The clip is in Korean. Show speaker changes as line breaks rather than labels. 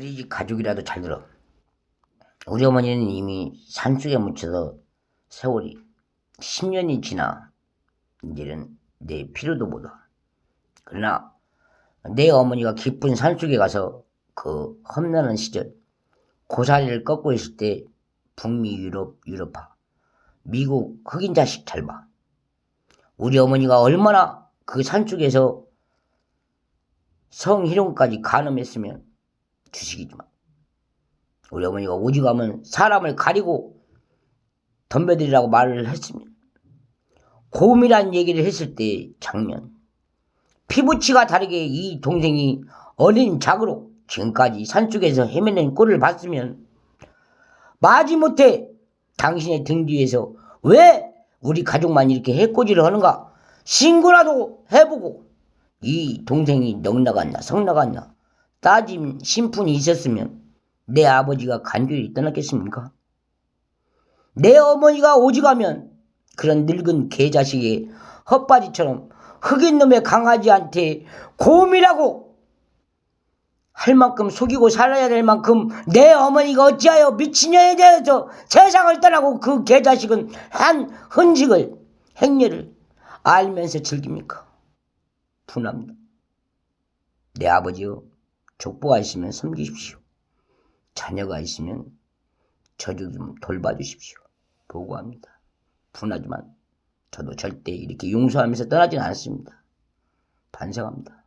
우리 집 가족이라도 잘 들어. 우리 어머니는 이미 산속에 묻혀서 세월이 10년이 지나 이제는 내 필요도 못 와. 그러나 내 어머니가 깊은 산속에 가서 그 험난한 시절 고사리를 꺾고 있을 때 북미 유럽 유럽파 미국 흑인 자식 잘 봐. 우리 어머니가 얼마나 그 산속에서 성희롱까지 간음했으면 주식이지만 우리 어머니가 오직하면 사람을 가리고 덤벼들이라고 말을 했으면 고음이란 얘기를 했을 때 장면 피부치가 다르게 이 동생이 어린 작으로 지금까지 산속에서 헤매는 꼴을 봤으면 마지못해 당신의 등 뒤에서 왜 우리 가족만 이렇게 해코지를 하는가 신고라도 해보고 이 동생이 넉 나갔나 성 나갔나 따짐 심푼이 있었으면 내 아버지가 간절히 떠났겠습니까? 내 어머니가 오직하면 그런 늙은 개자식의 헛바지처럼 흑인 놈의 강아지한테 곰이라고 할 만큼 속이고 살아야 될 만큼 내 어머니가 어찌하여 미친년에 대해서 세상을 떠나고 그 개자식은 한 흔식을 행렬을 알면서 즐깁니까? 분합니다. 내 아버지요 족보가 있으면 섬기십시오. 자녀가 있으면 저주 좀 돌봐주십시오. 보고합니다. 분하지만 저도 절대 이렇게 용서하면서 떠나진 않습니다. 반성합니다.